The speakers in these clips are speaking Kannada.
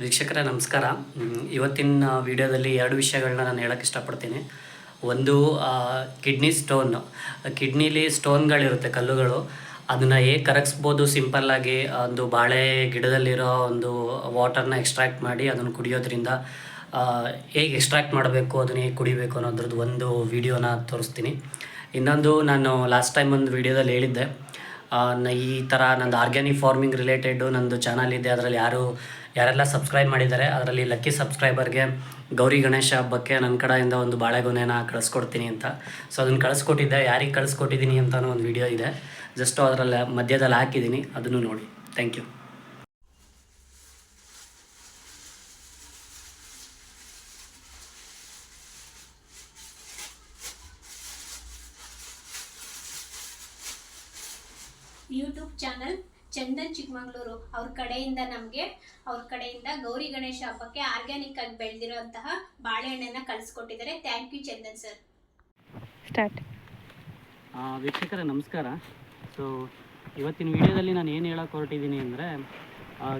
ವೀಕ್ಷಕರೇ, ನಮಸ್ಕಾರ. ಇವತ್ತಿನ ವಿಡಿಯೋದಲ್ಲಿ ಎರಡು ವಿಷಯಗಳನ್ನ ನಾನು ಹೇಳೋಕ್ಕೆ ಇಷ್ಟಪಡ್ತೀನಿ. ಒಂದು ಕಿಡ್ನಿ ಸ್ಟೋನ್. ಕಿಡ್ನಿಲಿ ಸ್ಟೋನ್ಗಳಿರುತ್ತೆ ಕಲ್ಲುಗಳು. ಅದನ್ನು ಹೇಗೆ ಕರಗಿಸ್ಬೋದು? ಸಿಂಪಲ್ಲಾಗಿ ಒಂದು ಬಾಳೆ ಗಿಡದಲ್ಲಿರೋ ಒಂದು ವಾಟರ್ನ ಎಕ್ಸ್ಟ್ರಾಕ್ಟ್ ಮಾಡಿ ಅದನ್ನು ಕುಡಿಯೋದ್ರಿಂದ ಹೇಗೆ ಎಕ್ಸ್ಟ್ರಾಕ್ಟ್ ಮಾಡಬೇಕು? ಅದನ್ನ ಹೇಗೆ ಕುಡಿಬೇಕು ಅನ್ನೋದ್ರದ್ದು ಒಂದು ವಿಡಿಯೋನ ತೋರಿಸ್ತೀನಿ. ಇನ್ನೊಂದು, ನಾನು ಲಾಸ್ಟ್ ಟೈಮ್ ಒಂದು ವಿಡಿಯೋದಲ್ಲಿ ಹೇಳಿದ್ದೆ. ಈ ಥರ ನಂದು ಆರ್ಗ್ಯಾನಿಕ್ ಫಾರ್ಮಿಂಗ್ ರಿಲೇಟೆಡು ನಂದು ಚಾನಲ್ ಇದೆ. ಅದರಲ್ಲಿ ಯಾರು ಯಾರೆಲ್ಲ ಸಬ್ಸ್ಕ್ರೈಬ್ ಮಾಡಿದ್ದಾರೆ, ಅದರಲ್ಲಿ ಲಕ್ಕಿ ಸಬ್ಸ್ಕ್ರೈಬರ್ಗೆ ಗೌರಿ ಗಣೇಶ ಹಬ್ಬಕ್ಕೆ ನನ್ನ ಕಡೆಯಿಂದ ಒಂದು ಬಾಳೆಗೊನೆನ ಕಳಿಸ್ಕೊಡ್ತೀನಿ ಅಂತ. ಸೊ ಅದನ್ನು ಕಳಿಸ್ಕೊಟ್ಟಿದ್ದೆ. ಯಾರಿಗೆ ಕಳಿಸ್ಕೊಟ್ಟಿದ್ದೀನಿ ಅಂತಲೂ ಒಂದು ವಿಡಿಯೋ ಇದೆ. ಜಸ್ಟು ಅದರಲ್ಲಿ ಮಧ್ಯದಲ್ಲಿ ಹಾಕಿದ್ದೀನಿ ಅದನ್ನು ನೋಡಿ. Thank you YouTube channel Chandan Chikkamagaluru ಅವ್ರ ಕಡೆಯಿಂದ ನಮಗೆ ಅವ್ರ ಕಡೆಯಿಂದ ಗೌರಿ ಗಣೇಶ ಹಬ್ಬಕ್ಕೆ ಆರ್ಗ್ಯಾನಿಕ್ ಆಗಿ ಬೆಳೆದಿರುವಂತಹ ಬಾಳೆಹಣ್ಣನ್ನ ಕಳಿಸ್ಕೊಟ್ಟಿದ್ದಾರೆ. Thank you Chandan sir start ವೀಕ್ಷಕರೇ ನಮಸ್ಕಾರ. ಸೊ ಇವತ್ತಿನ ವಿಡಿಯೋದಲ್ಲಿ ನಾನು ಏನು ಹೇಳಕ್ಕೆ ಹೊರಟಿದ್ದೀನಿ ಅಂದರೆ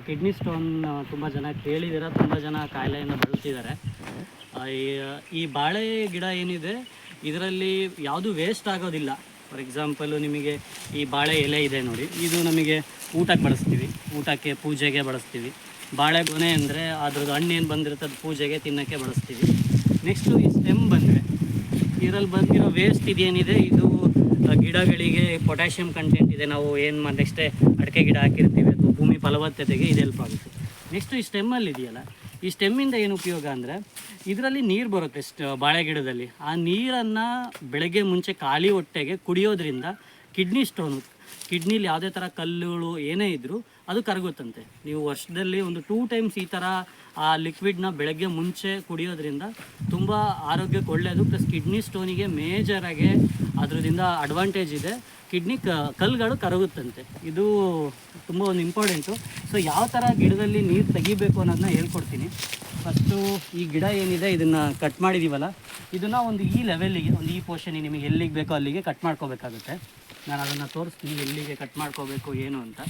ಕಿಡ್ನಿ ಸ್ಟೋನ್ ತುಂಬ ಜನ ಕೇಳಿದಿರ ತುಂಬ ಜನ ಕಾಯಿಲೆಯನ್ನು ಬಳಲ್ತಿದ್ದಾರೆ ಈ- ಈ ಬಾಳೆ ಗಿಡ ಏನಿದೆ ಇದರಲ್ಲಿ ಯಾವುದು ವೇಸ್ಟ್ ಆಗೋದಿಲ್ಲ. ಫಾರ್ ಎಕ್ಸಾಂಪಲು ನಿಮಗೆ ಈ ಬಾಳೆ ಎಲೆ ಇದೆ ನೋಡಿ. ಇದು ನಮಗೆ ಊಟಕ್ಕೆ ಬಳಸ್ತೀವಿ. ಊಟಕ್ಕೆ, ಪೂಜೆಗೆ ಬಳಸ್ತೀವಿ. ಬಾಳೆಗೊನೆ ಅಂದರೆ ಅದ್ರದ್ದು ಹಣ್ಣೇನು ಬಂದಿರುತ್ತೆ ಅದು ಪೂಜೆಗೆ, ತಿನ್ನೋಕ್ಕೆ ಬಳಸ್ತೀವಿ. ನೆಕ್ಸ್ಟು ಈ ಸ್ಟೆಮ್ ಬಂದರೆ, ಇದರಲ್ಲಿ ಬಂದಿರೋ ವೇಸ್ಟ್ ಇದೇನಿದೆ? ಇದು ಗಿಡಗಳಿಗೆ ಪೊಟ್ಯಾಷಿಯಂ ಕಂಟೆಂಟ್ ಇದೆ. ನಾವು ಏನು ನೆಕ್ಸ್ಟ್ ಅಡಿಕೆ ಗಿಡ ಹಾಕಿರ್ತೀವಿ ಅಥವಾ ಭೂಮಿ ಫಲವತ್ತತೆಗೆ ಇದು ಹೆಲ್ಪ್ ಆಗುತ್ತೆ. ನೆಕ್ಸ್ಟು ಈ ಸ್ಟೆಮ್ಮಲ್ಲಿ ಇದೆಯಲ್ಲ ಈ ಸ್ಟೆಮ್ಮಿಂದ ಏನು ಉಪಯೋಗ ಅಂದರೆ ಇದರಲ್ಲಿ ನೀರು ಬರುತ್ತೆ ಸ್ಟ್ ಬಾಳೆ ಗಿಡದಲ್ಲಿ ಆ ನೀರನ್ನು ಬೆಳಗ್ಗೆ ಮುಂಚೆ ಖಾಲಿ ಹೊಟ್ಟೆಗೆ ಕುಡಿಯೋದ್ರಿಂದ ಕಿಡ್ನಿ ಸ್ಟೋನು, ಕಿಡ್ನಿಲಿ ಯಾವುದೇ ಥರ ಕಲ್ಲುಗಳು ಏನೇ ಇದ್ದರೂ ಅದು ಕರಗುತ್ತಂತೆ. ನೀವು ವರ್ಷದಲ್ಲಿ ಒಂದು ಟೂ ಟೈಮ್ಸ್ ಈ ಥರ ಆ ಲಿಕ್ವಿಡ್ನ ಬೆಳಗ್ಗೆ ಮುಂಚೆ ಕುಡಿಯೋದ್ರಿಂದ ತುಂಬ ಆರೋಗ್ಯಕ್ಕೆ ಒಳ್ಳೆಯದು ಪ್ಲಸ್ ಕಿಡ್ನಿ ಸ್ಟೋನಿಗೆ ಮೇಜರಾಗಿ ಅದರಿಂದ ಅಡ್ವಾಂಟೇಜ್ ಇದೆ. ಕಿಡ್ನಿ ಕಲ್ಲುಗಳು ಕರಗುತ್ತಂತೆ. ಇದು ತುಂಬ ಒಂದು ಇಂಪಾರ್ಟೆಂಟು ಸೊ ಯಾವ ಥರ ಗಿಡದಲ್ಲಿ ನೀರು ತೆಗಿಬೇಕು ಅನ್ನೋದನ್ನ ಹೇಳ್ಕೊಡ್ತೀನಿ. ಫಸ್ಟು ಈ ಗಿಡ ಏನಿದೆ, ಇದನ್ನು ಕಟ್ ಮಾಡಿದ್ದೀವಲ್ಲ ಇದನ್ನು ಒಂದು ಈ ಲೆವೆಲ್ಲಿಗೆ ಒಂದು ಈ ಪೋರ್ಷನ್ ನಿಮಗೆ ಎಲ್ಲಿಗೆ ಬೇಕೋ ಅಲ್ಲಿಗೆ ಕಟ್ ಮಾಡ್ಕೋಬೇಕಾಗುತ್ತೆ. ನಾನು ಅದನ್ನು ತೋರಿಸ್ತೀನಿ, ಎಲ್ಲಿಗೆ ಕಟ್ ಮಾಡ್ಕೋಬೇಕು, ಏನು ಅಂತ.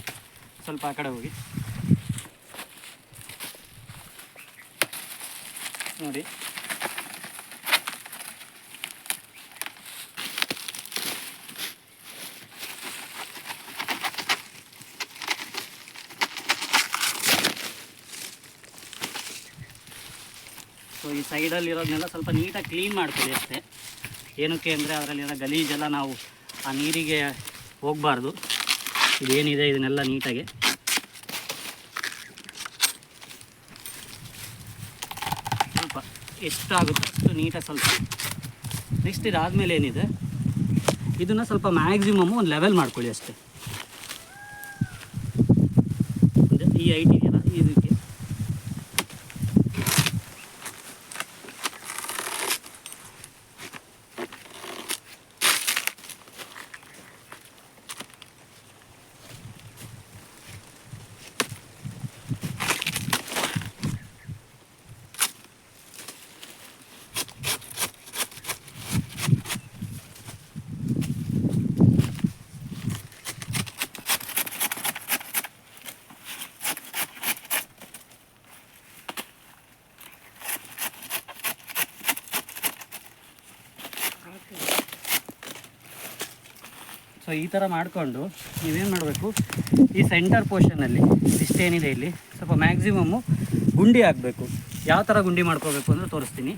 ಸ್ವಲ್ಪ ಆ ಕಡೆ ಹೋಗಿ. ನೋಡಿ. ಸೊ ಈ ಸೈಡಲ್ಲಿ ಇರೋದನ್ನೆಲ್ಲ ಸ್ವಲ್ಪ ನೀಟಾಗಿ ಕ್ಲೀನ್ ಮಾಡ್ಕೊಳ್ಳಿ ಅಷ್ಟೇ. ಏನಕ್ಕೆ ಅಂದರೆ ಅದರಲ್ಲಿರೋ ಗಲೀಜೆಲ್ಲ ನಾವು ಆ ನೀರಿಗೆ ಹೋಗಬಾರ್ದು. ಇದೇನಿದೆ ಇದನ್ನೆಲ್ಲ ನೀಟಾಗಿ. ಸ್ವಲ್ಪ ಎಷ್ಟಾಗುತ್ತೆ ಅಷ್ಟು ನೀಟಾಗಿ ಸ್ವಲ್ಪ ನೆಕ್ಸ್ಟ್ ಇದಾದಮೇಲೆ ಏನಿದೆ? ಇದನ್ನು ಸ್ವಲ್ಪ ಮ್ಯಾಕ್ಸಿಮಮ್ ಒಂದು ಲೆವೆಲ್ ಮಾಡ್ಕೊಳ್ಳಿ ಅಷ್ಟೇ. ಈ ಐಟ್ ಇದೆಯಲ್ಲ ಇದಕ್ಕೆ ಸೊ ಈ ಥರ ಮಾಡಿಕೊಂಡು ನೀವೇನು ಮಾಡಬೇಕು? ಈ ಸೆಂಟರ್ ಪೋರ್ಷನಲ್ಲಿ ಇಷ್ಟೇನಿದೆ ಇಲ್ಲಿ? ಸ್ವಲ್ಪ ಮ್ಯಾಕ್ಸಿಮಮ್ಮು ಗುಂಡಿ ಹಾಕಬೇಕು. ಯಾವ ಥರ ಗುಂಡಿ ಮಾಡ್ಕೋಬೇಕು ಅಂದರೆ ತೋರಿಸ್ತೀನಿ.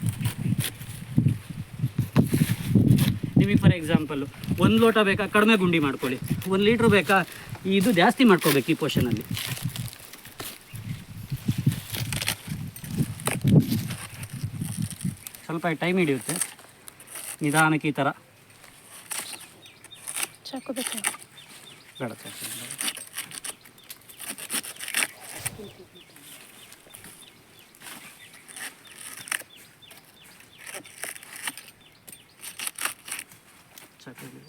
ನಿಮಗೆ ಫಾರ್ ಎಕ್ಸಾಂಪಲ್ಲು ಒಂದು ಲೋಟ ಬೇಕಾ? ಕಡಿಮೆ ಗುಂಡಿ ಮಾಡ್ಕೊಳ್ಳಿ. ಒಂದು ಲೀಟ್ರ್ ಬೇಕಾ? ಇದು ಜಾಸ್ತಿ ಮಾಡ್ಕೋಬೇಕು ಈ ಪೋರ್ಷನಲ್ಲಿ ಸ್ವಲ್ಪ ಟೈಮ್ ಹಿಡಿಯುತ್ತೆ. ನಿಧಾನಕ್ಕೆ ಈ ಥರ ಚಾಕು ಬೇಕಾ ಬೇಡ ಸಾಕು. ಸಾಕು ಇದು.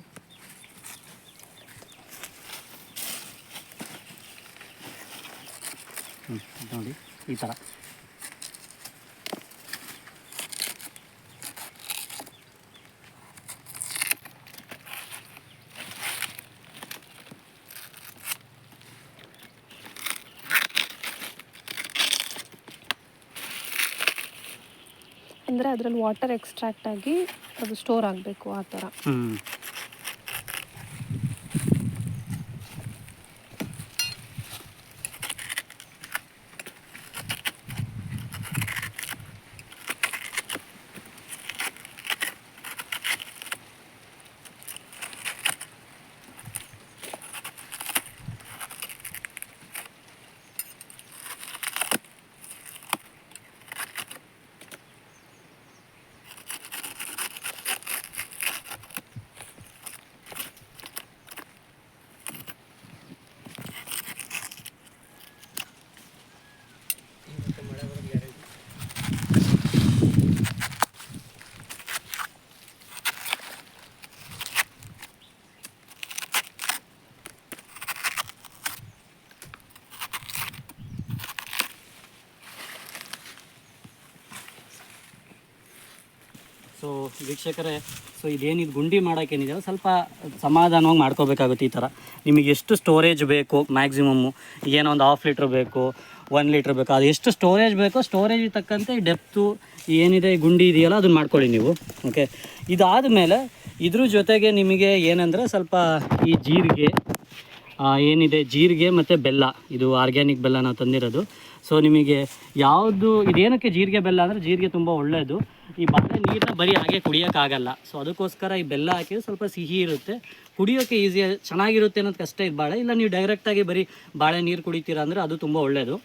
ಹ್ಮ್, ಇದ್ ನೋಡಿ ಈ ಥರ ಅಂದರೆ ಅದರಲ್ಲಿ ವಾಟರ್ ಎಕ್ಸ್ಟ್ರಾಕ್ಟ್ ಆಗಿ ಅದು ಸ್ಟೋರ್ ಆಗಬೇಕು ಆ ಥರ ಹ್ಞೂ ಸೊ ವೀಕ್ಷಕರೇ, ಸೊ ಇದೇನಿದು ಗುಂಡಿ ಮಾಡೋಕ್ಕೇನಿದೆ ಸ್ವಲ್ಪ ಸಮಾಧಾನವಾಗಿ ಮಾಡ್ಕೋಬೇಕಾಗುತ್ತೆ ಈ ಥರ ನಿಮಗೆ ಎಷ್ಟು ಸ್ಟೋರೇಜ್ ಬೇಕು ಮ್ಯಾಕ್ಸಿಮಮ್ಮು ಏನೋ ಒಂದು ಹಾಫ್ ಲೀಟ್ರ್ ಬೇಕು ಒನ್ ಲೀಟ್ರ್ ಬೇಕು, ಅದು ಎಷ್ಟು ಸ್ಟೋರೇಜ್ ಬೇಕೋ ಸ್ಟೋರೇಜ್ ತಕ್ಕಂತೆ ಡೆಪ್ತು ಏನಿದೆ ಗುಂಡಿ ಇದೆಯಲ್ಲ, ಅದನ್ನು ಮಾಡ್ಕೊಳ್ಳಿ ನೀವು. ಓಕೆ ಇದಾದ ಮೇಲೆ ಇದ್ರ ಜೊತೆಗೆ ನಿಮಗೆ ಏನಂದರೆ ಸ್ವಲ್ಪ ಈ ಜೀರಿಗೆ ಏನಿದೆ, ಜೀರಿಗೆ ಮತ್ತು ಬೆಲ್ಲ. ಇದು ಆರ್ಗ್ಯಾನಿಕ್ ಬೆಲ್ಲ ನಾವು ತಂದಿರೋದು. ಸೊ ನಿಮಗೆ ಯಾವುದು, ಇದೇನಕ್ಕೆ ಜೀರಿಗೆ ಬೆಲ್ಲ ಅಂದರೆ ಜೀರಿಗೆ ತುಂಬ ಒಳ್ಳೆಯದು ಈ ಬಾಳೆ ನೀರನ್ನ ಬರೀ ಹಾಗೆ ಕುಡಿಯೋಕ್ಕಾಗಲ್ಲ. ಸೊ ಅದಕ್ಕೋಸ್ಕರ ಈ ಬೆಲ್ಲ ಹಾಕಿದ್ರೆ ಸ್ವಲ್ಪ ಸಿಹಿ ಇರುತ್ತೆ. ಕುಡಿಯೋಕ್ಕೆ ಈಸಿ ಚೆನ್ನಾಗಿರುತ್ತೆ ಅನ್ನೋದು ಕಷ್ಟ ಇದು ಬಾಳೆ. ಇಲ್ಲ, ನೀವು ಡೈರೆಕ್ಟಾಗಿ ಬರೀ ಬಾಳೆ ನೀರು ಕುಡಿತೀರಾ ಅಂದರೆ ಅದು ತುಂಬ ಒಳ್ಳೆಯದು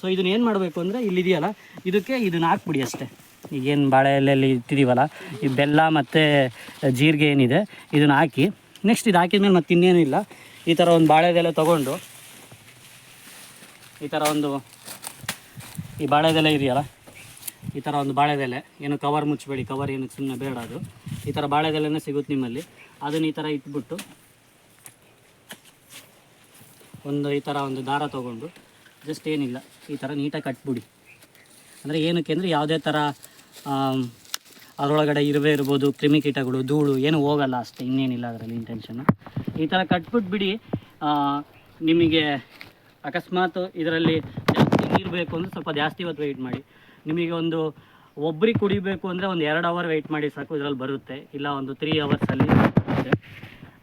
ಸೊ ಇದನ್ನ ಏನು ಮಾಡಬೇಕು ಅಂದರೆ ಇಲ್ಲಿದೆಯಲ್ಲ ಇದಕ್ಕೆ ಇದನ್ನ ಹಾಕ್ಬಿಡಿ ಅಷ್ಟೇ. ಈಗೇನು ಬಾಳೆ ಎಲೆಯಲ್ಲಿ ಇಟ್ಟಿದ್ದೀವಲ್ಲ ಈ ಬೆಲ್ಲ ಮತ್ತು ಜೀರಿಗೆ ಏನಿದೆ, ಇದನ್ನ ಹಾಕಿ ನೆಕ್ಸ್ಟ್ ಇದು ಹಾಕಿದ್ಮೇಲೆ ಮತ್ತೆ ಇನ್ನೇನಿಲ್ಲ ಈ ಥರ ಒಂದು ಬಾಳೆದೆಲೆ ತೊಗೊಂಡು ಈ ಥರ ಒಂದು ಈ ಬಾಳೆದೆಲೆ ಇದೆಯಲ್ಲ? ಈ ಥರ ಒಂದು ಬಾಳೆದೆಲೆ. ಏನು ಕವರ್ ಮುಚ್ಚಬೇಡಿ ಕವರ್ ಏನು ಸುಮ್ಮನೆ ಬೇಡ ಅದು. ಈ ಥರ ಬಾಳೆದೆಲೆನೇ ಸಿಗುತ್ತೆ ನಿಮ್ಮಲ್ಲಿ. ಅದನ್ನು ಈ ಥರ ಇಟ್ಬಿಟ್ಟು ಒಂದು ಈ ಥರ ಒಂದು ದಾರ ತೊಗೊಂಡು ಜಸ್ಟ್ ಏನಿಲ್ಲ, ಈ ಥರ ನೀಟಾಗಿ ಕಟ್ಬಿಡಿ. ಅಂದರೆ ಏನಕ್ಕೆ ಅಂದರೆ ಯಾವುದೇ ಥರ ಅದರೊಳಗಡೆ ಇರುವೆ ಇರ್ಬೋದು ಕ್ರಿಮಿಕೀಟಗಳು ಧೂಳು ಏನು ಹೋಗಲ್ಲ ಅಷ್ಟೇ, ಇನ್ನೇನಿಲ್ಲ ಅದರಲ್ಲಿ ಇಂಟೆನ್ಷನ್ನು ಈ ಥರ ಕಟ್ಬಿಟ್ಬಿಡಿ ನಿಮಗೆ ಅಕಸ್ಮಾತ್ ಇದರಲ್ಲಿ ಜಾಸ್ತಿ ನೀರು ಬೇಕು ಅಂದರೆ ಸ್ವಲ್ಪ ಜಾಸ್ತಿ ಇವತ್ತು ವೆಯ್ಟ್ ಮಾಡಿ. ನಿಮಗೆ ಒಂದು ಒಬ್ರಿಗೆ ಕುಡಿಬೇಕು ಅಂದರೆ ಒಂದು ಎರಡು ಅವರ್ ವೆಯ್ಟ್ ಮಾಡಿ ಸಾಕು ಇದರಲ್ಲಿ ಬರುತ್ತೆ. ಇಲ್ಲ ಒಂದು ತ್ರೀ ಅವರ್ಸಲ್ಲಿ ಬರುತ್ತೆ.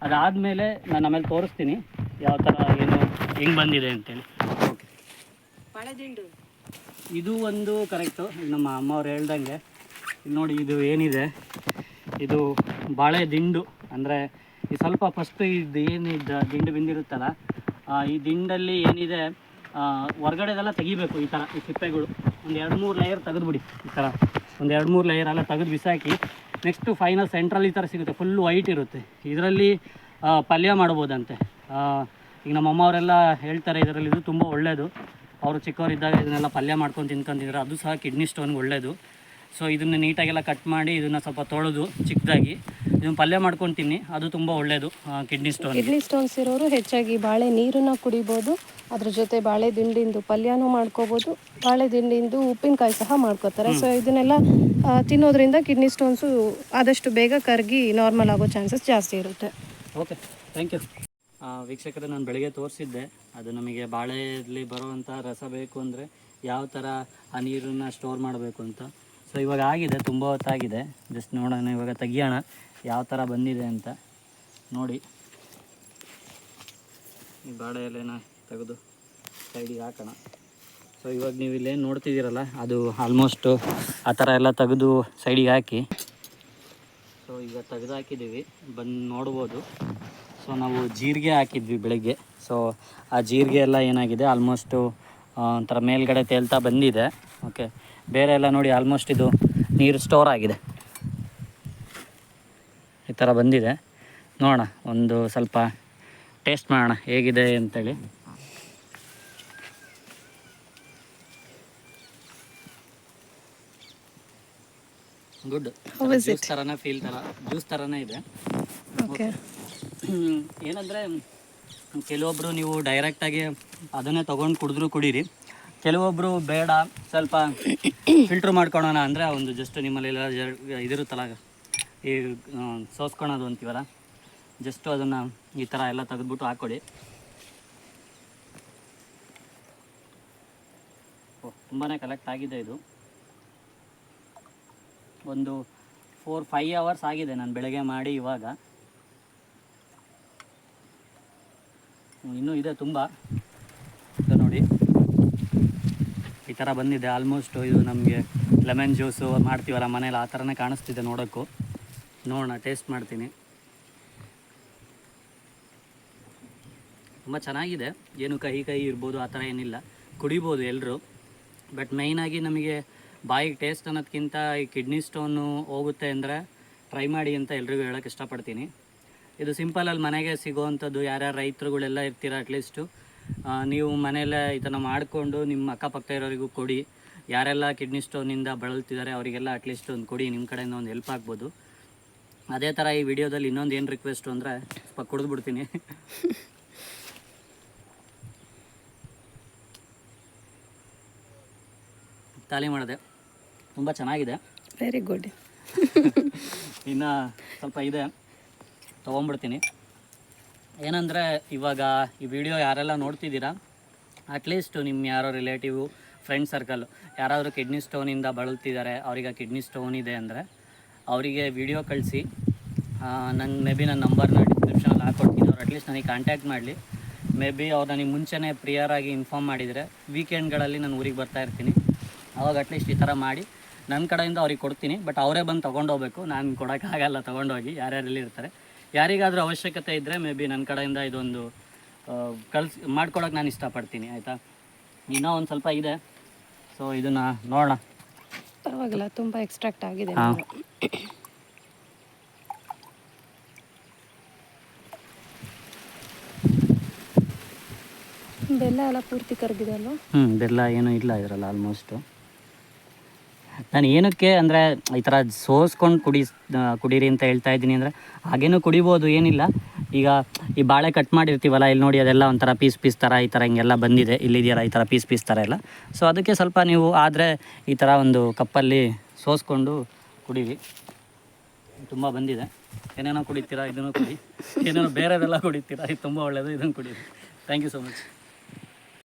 ಅದಾದಮೇಲೆ ನಾನು ಆಮೇಲೆ ತೋರಿಸ್ತೀನಿ ಯಾವ ಥರ ಏನು ಹೆಂಗೆ ಬಂದಿದೆ ಅಂತೇಳಿ. ಓಕೆ ಇದು ಒಂದು ಕರೆಕ್ಟು ನಮ್ಮ ಅಮ್ಮವ್ರು ಹೇಳ್ದಂಗೆ. ನೋಡಿ ಇದು ಏನಿದೆ? ಇದು ಬಾಳೆ ದಿಂಡು ಅಂದರೆ ಈ ಸ್ವಲ್ಪ ಫಸ್ಟು ಇದು ಏನಿದ್ದ ದಿಂಡು ಬಿಂದಿರುತ್ತಲ್ಲ ಈ ದಿಂಡಲ್ಲಿ ಏನಿದೆ ಹೊರ್ಗಡೆದೆಲ್ಲ ತೆಗಿಬೇಕು ಈ ಥರ, ಈ ಸಿಪ್ಪೆಗಳು. ಒಂದು ಎರಡು ಮೂರು ಲೇಯರ್ ತೆಗೆದುಬಿಡಿ ಈ ಥರ. ಒಂದು ಎರಡು ಮೂರು ಲೇಯರ್ ಎಲ್ಲ ತೆಗೆದು ಬಿಸಾಕಿ ನೆಕ್ಸ್ಟು ಫೈನಲ್ ಸೆಂಟ್ರಲ್ ಈ ಥರ ಸಿಗುತ್ತೆ ಫುಲ್ ವೈಟ್ ಇರುತ್ತೆ. ಇದರಲ್ಲಿ ಪಲ್ಯ ಮಾಡ್ಬೋದಂತೆ. ಈಗ ನಮ್ಮ ಅಮ್ಮವರೆಲ್ಲ ಹೇಳ್ತಾರೆ, ಇದರಲ್ಲಿ ಇದು ತುಂಬ ಒಳ್ಳೆಯದು ಅವರು ಚಿಕ್ಕವರಿದ್ದಾಗ ಇದನ್ನೆಲ್ಲ ಪಲ್ಯ ಮಾಡ್ಕೊಂಡು ತಿನ್ಕೊಂತಿದ್ರು. ಅದು ಸಹ ಕಿಡ್ನಿ ಸ್ಟೋನ್ಗೆ ಒಳ್ಳೆಯದು ಸೊ ಇದನ್ನು ನೀಟಾಗೆಲ್ಲ ಕಟ್ ಮಾಡಿ ಇದನ್ನು ಸ್ವಲ್ಪ ತೊಳೆದು ಚಿಕ್ಕದಾಗಿ. ಇದನ್ನು ಪಲ್ಯ ಮಾಡ್ಕೊತೀನಿ. ಅದು ತುಂಬ ಒಳ್ಳೆಯದು ಕಿಡ್ನಿ ಸ್ಟೋನ್ ಕಿಡ್ನಿ ಸ್ಟೋನ್ಸ್ ಇರೋರು ಹೆಚ್ಚಾಗಿ ಬಾಳೆ ನೀರನ್ನ ಕುಡಿಬೋದು. ಅದ್ರ ಜೊತೆ ಬಾಳೆ ದಿಂಡಿಂದು ಪಲ್ಯನೂ ಮಾಡ್ಕೋಬೋದು. ಬಾಳೆ ದಿಂಡಿಂದು ಉಪ್ಪಿನಕಾಯಿ ಸಹ ಮಾಡ್ಕೋತಾರೆ. ಸೊ ಇದನ್ನೆಲ್ಲ ತಿನ್ನೋದ್ರಿಂದ ಕಿಡ್ನಿ ಸ್ಟೋನ್ಸು ಆದಷ್ಟು ಬೇಗ ಕರಗಿ ನಾರ್ಮಲ್ ಆಗೋ ಚಾನ್ಸಸ್ ಜಾಸ್ತಿ ಇರುತ್ತೆ. ಓಕೆ ಥ್ಯಾಂಕ್ ಯು ವೀಕ್ಷಕರೇ ನಾನು ಬೆಳಿಗ್ಗೆ ತೋರಿಸಿದ್ದೆ. ಅದು ನಮಗೆ ಬಾಳೆಯಲ್ಲಿ ಬರುವಂಥ ರಸ ಬೇಕು ಅಂದರೆ ಯಾವ ಥರ ಆ ನೀರನ್ನು ಸ್ಟೋರ್ ಮಾಡಬೇಕು ಅಂತ. ಸೊ ಇವಾಗ ಆಗಿದೆ, ತುಂಬ ಹೊತ್ತಾಗಿದೆ. ಜಸ್ಟ್ ನೋಡೋಣ, ಇವಾಗ ತೆಗಿಯೋಣ. ಯಾವ ಥರ ಬಂದಿದೆ ಅಂತ ನೋಡಿ. ಈ ಬಾಳೆ ತೆಗೆದು ಸೈಡಿಗೆ ಹಾಕೋಣ. ಸೊ ಇವಾಗ ನೀವು ಇಲ್ಲೇನು ನೋಡ್ತಿದ್ದೀರಲ್ಲ, ಅದು ಆಲ್ಮೋಸ್ಟು ಆ ಥರ ಎಲ್ಲ ತೆಗೆದು ಸೈಡಿಗೆ ಹಾಕಿ. ಸೊ ಈಗ ತೆಗೆದು ಹಾಕಿದ್ದೀವಿ. ಬಂದು ನೋಡ್ಬೋದು. ಸೊ ನಾವು ಜೀರಿಗೆ ಹಾಕಿದ್ವಿ ಬೆಳಗ್ಗೆ. ಸೊ ಆ ಜೀರಿಗೆ ಎಲ್ಲ ಏನಾಗಿದೆ? ಆಲ್ಮೋಸ್ಟು ಒಂಥರ ಮೇಲ್ಗಡೆ ತೇಲ್ತಾ ಬಂದಿದೆ. ಓಕೆ ಬೇರೆ ಎಲ್ಲ ನೋಡಿ ಆಲ್ಮೋಸ್ಟ್ ಇದು ನೀರು ಸ್ಟೋರ್ ಆಗಿದೆ. ಈ ಥರ ಬಂದಿದೆ. ನೋಡೋಣ ಒಂದು ಸ್ವಲ್ಪ ಟೇಸ್ಟ್ ಮಾಡೋಣ ಹೇಗಿದೆ ಅಂತೇಳಿ. ಗುಡ್ ಜ್ಯೂಸ್ ಥರನೇ ಫೀಲ್ ಥರ ಜ್ಯೂಸ್ ಥರನೇ ಇದೆ. ಏನಂದರೆ ಕೆಲವೊಬ್ಬರು ನೀವು ಡೈರೆಕ್ಟಾಗಿ ಅದನ್ನೇ ತೊಗೊಂಡು ಕುಡಿದ್ರು ಕುಡೀರಿ. ಕೆಲವೊಬ್ಬರು ಬೇಡ, ಸ್ವಲ್ಪ ಫಿಲ್ಟರ್ ಮಾಡ್ಕೊಳೋಣ ಅಂದರೆ ಒಂದು ಜಸ್ಟ್ ನಿಮ್ಮಲ್ಲೆಲ್ಲ ಇದಿರುತ್ತಲ್ಲ, ಈ ಸೋಸ್ಕೊಳೋದು ಅಂತೀವಲ್ಲ ಜಸ್ಟು ಅದನ್ನು ಈ ಥರ ಎಲ್ಲ ತೆಗೆದ್ಬಿಟ್ಟು ಹಾಕ್ಕೊಡಿ. ತುಂಬಾ ಕಲೆಕ್ಟ್ ಆಗಿದೆ ಇದು. ಒಂದು ಫೋರ್ ಫೈ ಅವರ್ಸ್ ಆಗಿದೆ ನಾನು ಬೆಳಗ್ಗೆ ಮಾಡಿ ಇವಾಗ. ಇನ್ನೂ ಇದೆ ತುಂಬ ಇದು ನೋಡಿ ಈ ಥರ ಬಂದಿದೆ. ಆಲ್ಮೋಸ್ಟ್ ಇದು ನಮಗೆ ಲೆಮನ್ ಜ್ಯೂಸು ಮಾಡ್ತೀವಲ್ಲ ಮನೇಲಿ, ಆ ಥರನೇ ಕಾಣಿಸ್ತಿದೆ ನೋಡೋಕ್ಕೂ ನೋಡೋಣ ಟೇಸ್ಟ್ ಮಾಡ್ತೀನಿ. ತುಂಬ ಚೆನ್ನಾಗಿದೆ. ಏನು ಕಹಿ ಕಹಿ ಇರ್ಬೋದು, ಆ ಥರ ಏನಿಲ್ಲ. ಕುಡಿಬೋದು ಎಲ್ಲರೂ ಬಟ್ ಮೇಯ್ನಾಗಿ ನಮಗೆ ಬಾಯಿಗೆ ಟೇಸ್ಟ್ ಅನ್ನೋದಕ್ಕಿಂತ ಈ ಕಿಡ್ನಿ ಸ್ಟೋನು ಹೋಗುತ್ತೆ ಅಂದರೆ ಟ್ರೈ ಮಾಡಿ ಅಂತ ಎಲ್ರಿಗೂ ಹೇಳೋಕ್ಕೆ ಇಷ್ಟಪಡ್ತೀನಿ. ಇದು ಸಿಂಪಲಲ್ಲಿ ಮನೆಗೆ ಸಿಗೋವಂಥದ್ದು, ಯಾರ್ಯಾರು ರೈತರುಗಳೆಲ್ಲ ಇರ್ತೀರ ಅಟ್ಲೀಸ್ಟು ನೀವು ಮನೆಯಲ್ಲೇ ಇದನ್ನು ಮಾಡಿಕೊಂಡು ನಿಮ್ಮ ಅಕ್ಕಪಕ್ಕ ಇರೋರಿಗೂ ಕೊಡಿ. ಯಾರೆಲ್ಲ ಕಿಡ್ನಿ ಸ್ಟೋನಿಂದ ಬಳಲ್ತಿದ್ದಾರೆ ಅವರಿಗೆಲ್ಲ ಅಟ್ಲೀಸ್ಟ್ ಒಂದು ಕೊಡಿ ನಿಮ್ಮ ಕಡೆಯಿಂದ ಒಂದು ಹೆಲ್ಪ್ ಆಗ್ಬೋದು. ಅದೇ ಥರ ಈ ವಿಡಿಯೋದಲ್ಲಿ ಇನ್ನೊಂದು ಏನು ರಿಕ್ವೆಸ್ಟು ಅಂದರೆ ಸ್ವಲ್ಪ ಕುಡಿದ್ಬಿಡ್ತೀನಿ ತಾಲಿ ಮಾಡಿದೆ. ತುಂಬ ಚೆನ್ನಾಗಿದೆ. ವೆರಿ ಗುಡ್ ಇನ್ನು ಸ್ವಲ್ಪ ಇದೆ. ತೊಗೊಂಬಿಡ್ತೀನಿ ಏನಂದರೆ, ಇವಾಗ ಈ ವಿಡಿಯೋ ಯಾರೆಲ್ಲ ನೋಡ್ತಿದ್ದೀರಾ ಅಟ್ಲೀಸ್ಟ್ ನಿಮ್ಮ ಯಾರೋ ರಿಲೇಟಿವು ಫ್ರೆಂಡ್ ಸರ್ಕಲ್ ಯಾರಾದರೂ ಕಿಡ್ನಿ ಸ್ಟೋನಿಂದ ಬಳಲ್ತಿದ್ದಾರೆ, ಅವರಿಗೆ ಕಿಡ್ನಿ ಸ್ಟೋನ್ ಇದೆ ಅಂದರೆ, ಅವರಿಗೆ ವಿಡಿಯೋ ಕಳಿಸಿ. ನನ್ನ ಮೇ ಬಿ ನನ್ನ ನಂಬರ್ನ ಡಿಸ್ಕ್ರಿಪ್ಷನಲ್ಲಿ ಹಾಕ್ಕೊಡ್ತೀನಿ ಅವ್ರು ಅಟ್ಲೀಸ್ಟ್ ನನಗೆ ಕಾಂಟ್ಯಾಕ್ಟ್ ಮಾಡಲಿ. ಮೇ ಬಿ ಅವ್ರು ನನಗೆ ಮುಂಚೆನೇ ಪ್ರಿಯರಾಗಿ ಇನ್ಫಾರ್ಮ್ ಮಾಡಿದರೆ ವೀಕೆಂಡ್ಗಳಲ್ಲಿ ನಾನು ಊರಿಗೆ ಬರ್ತಾ ಇರ್ತೀನಿ. ಅವಾಗ ಅಟ್ಲೀಸ್ಟ್ ಈ ಥರ ಮಾಡಿ. ನನ್ನ ಕಡೆಯಿಂದ ಅವ್ರಿಗೆ ಕೊಡ್ತೀನಿ ಬಟ್ ಅವರೇ ಬಂದು ತೊಗೊಂಡೋಗ್ಬೇಕು ನಾನು ಕೊಡೋಕ್ಕಾಗಲ್ಲ ತೊಗೊಂಡೋಗಿ ಯಾರ್ಯಾರಲ್ಲಿ ಇರ್ತಾರೆ ಯಾರಿಗಾದರೂ ಅವಶ್ಯಕತೆ ಇದ್ದರೆ ಮೇ ಬಿ ನನ್ನ ಕಡೆಯಿಂದ ಇದೊಂದು ಕಳ್ಸಿ ಮಾಡ್ಕೊಡೋಕೆ ನಾನು ಇಷ್ಟಪಡ್ತೀನಿ ಆಯಿತಾ? ಇನ್ನೂ ಒಂದು ಸ್ವಲ್ಪ ಇದೆ. ಸೊ ಇದನ್ನ ನೋಡೋಣ. ಪರವಾಗಿಲ್ಲ ತುಂಬ ಎಕ್ಸ್ಟ್ರಾಕ್ಟ್ ಆಗಿದೆ ಹಾ. ಬೆಲ್ಲ ಎಲ್ಲ ಪೂರ್ತಿ ಕರಗಿದೆ ಅಲ್ವಾ? ಹ್ಞೂ ಬೆಲ್ಲ ಏನೂ ಇಲ್ಲ ಇದರಲ್ಲಿ ಆಲ್ಮೋಸ್ಟು ನಾನು ಏನಕ್ಕೆ ಅಂದರೆ ಈ ಥರ ಸೋಸ್ಕೊಂಡು ಕುಡಿ ಕುಡೀರಿ ಅಂತ ಹೇಳ್ತಾ ಇದ್ದೀನಿ ಅಂದರೆ ಹಾಗೇನೂ ಕುಡಿಬೋದು, ಏನಿಲ್ಲ. ಈಗ ಈ ಬಾಳೆ ಕಟ್ ಮಾಡಿರ್ತೀವಲ್ಲ, ಇಲ್ಲಿ ನೋಡಿ ಅದೆಲ್ಲ ಒಂಥರ ಪೀಸ್ ಪೀಸ್ ಥರ ಈ ಥರ ಹಿಂಗೆಲ್ಲ ಬಂದಿದೆ. ಇಲ್ಲಿದೆಯಲ್ಲ ಈ ಥರ ಪೀಸ್ ಪೀಸ್ ಥರ ಎಲ್ಲ. ಸೊ ಅದಕ್ಕೆ ಸ್ವಲ್ಪ ನೀವು ಆದರೆ ಈ ಥರ ಒಂದು ಕಪ್ಪಲ್ಲಿ ಸೋಸ್ಕೊಂಡು ಕುಡೀರಿ. ತುಂಬ ಬಂದಿದೆ. ಏನೇನೋ ಕುಡಿತೀರಾ, ಇದನ್ನು ಕುಡಿ. ಏನೇನೋ ಬೇರೆದೆಲ್ಲ ಕುಡಿತೀರಾ, ಇದು ತುಂಬ ಒಳ್ಳೆಯದು ಇದನ್ನು ಕುಡೀರಿ. Thank you so much